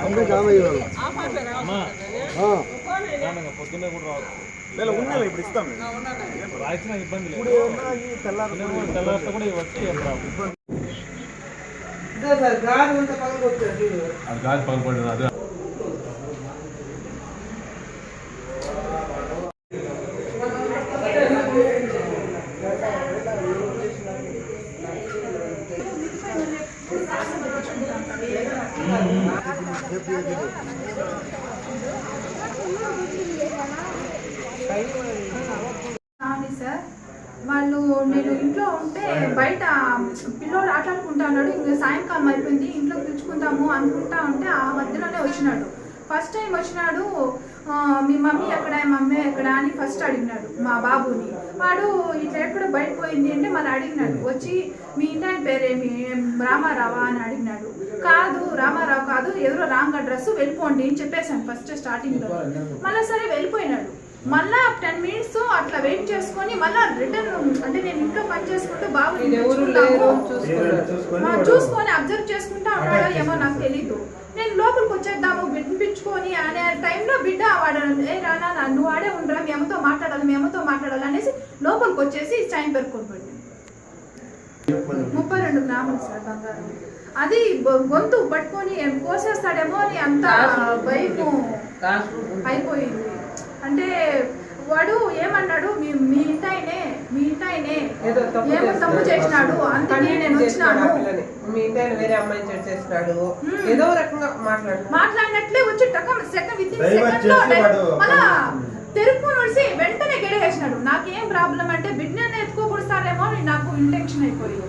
అంతే కామయ్య పొద్దున్నే కూడా రావచ్చు లేదు ఉన్నాయి ఇప్పుడు ఇస్తాం రాయించిన ఇబ్బంది లేదు తెల్లారు తెల్లారితో కూడా వచ్చి ఇబ్బంది అది గాలి పగలబడి అవును సార్. వాళ్ళు నేను ఇంట్లో ఉంటే బయట పిల్లోడు ఆటలాడుకుంటా ఉన్నాడు ఇంకా సాయంకాలం అయిపోయింది. ఇంట్లో పిలుచుకుందాము అనుకుంటా ఉంటే ఆ మధ్యలోనే వచ్చినాడు. ఫస్ట్ టైం వచ్చినాడు మీ మమ్మీ ఎక్కడ మమ్మీ ఎక్కడ అని ఫస్ట్ అడిగినాడు మా బాబుని. వాడు ఇట్లా ఎక్కడ బయట పోయింది అంటే మళ్ళీ అడిగినాడు. వచ్చి మీ ఇంటి పేరేమి రామారావా? అని అడిగినాడు. కాదు రామారావు కాదు ఎవరో రాంగ్ అడ్రస్ వెళ్ళిపోండి అని చెప్పేశాను ఫస్ట్ స్టార్టింగ్లో. మళ్ళీ సరే వెళ్ళిపోయినాడు. మళ్ళా టెన్ మినిట్స్ అట్లా వెయిట్ చేసుకొని మళ్ళా రిటర్న్ అంటే నేను ఇంట్లో పని చేసుకుంటూ బాబు చూసుకున్నాడు చూసుకొని అబ్జర్వ్ చేసుకుంటా ఉన్నాడో ఏమో నాకు తెలీదు. నేను లోపలికి వచ్చేద్దాము వినిపించుకొని అనే టైంలో బిడ్డ వాడు ఏ రానా నువ్వు ఆడే మాట్లాడాలి మీ అమ్మతో మాట్లాడాలి అనేసి లోపలికి వచ్చేసి చైన్ పెరుకొని పోయింది ముప్పై రెండు గ్రాములు సార్ బంగారం. అది గొంతు పట్టుకొని కోసేస్తాడేమో అని అంత భయము కాసు అయిపోయింది. అంటే వాడు ఏమన్నాడు మీ మీ ఇంటాయనే మీ ఇంటాయనే ఏదో తప్పు ఏమో తప్పు చేసినాడు అందుకే నేను వచ్చినాను. ఆ పిల్లని. మీ ఇంటి ఆయన వేరే అమ్మాయిని చెడు చేసినాడు మ్మ్. ఏదో రకంగా మాట్లాడు. మాట్లాడినట్లే వచ్చి టక సెకండ్ విత్ Divert సెకండ్లో మళ్ళా తెరుపు నాకేం ప్రాబ్లం అంటే బిడ్డని ఎత్తుకోకూడతారేమో అని నాకు ఇంటెన్షన్ అయిపోయింది.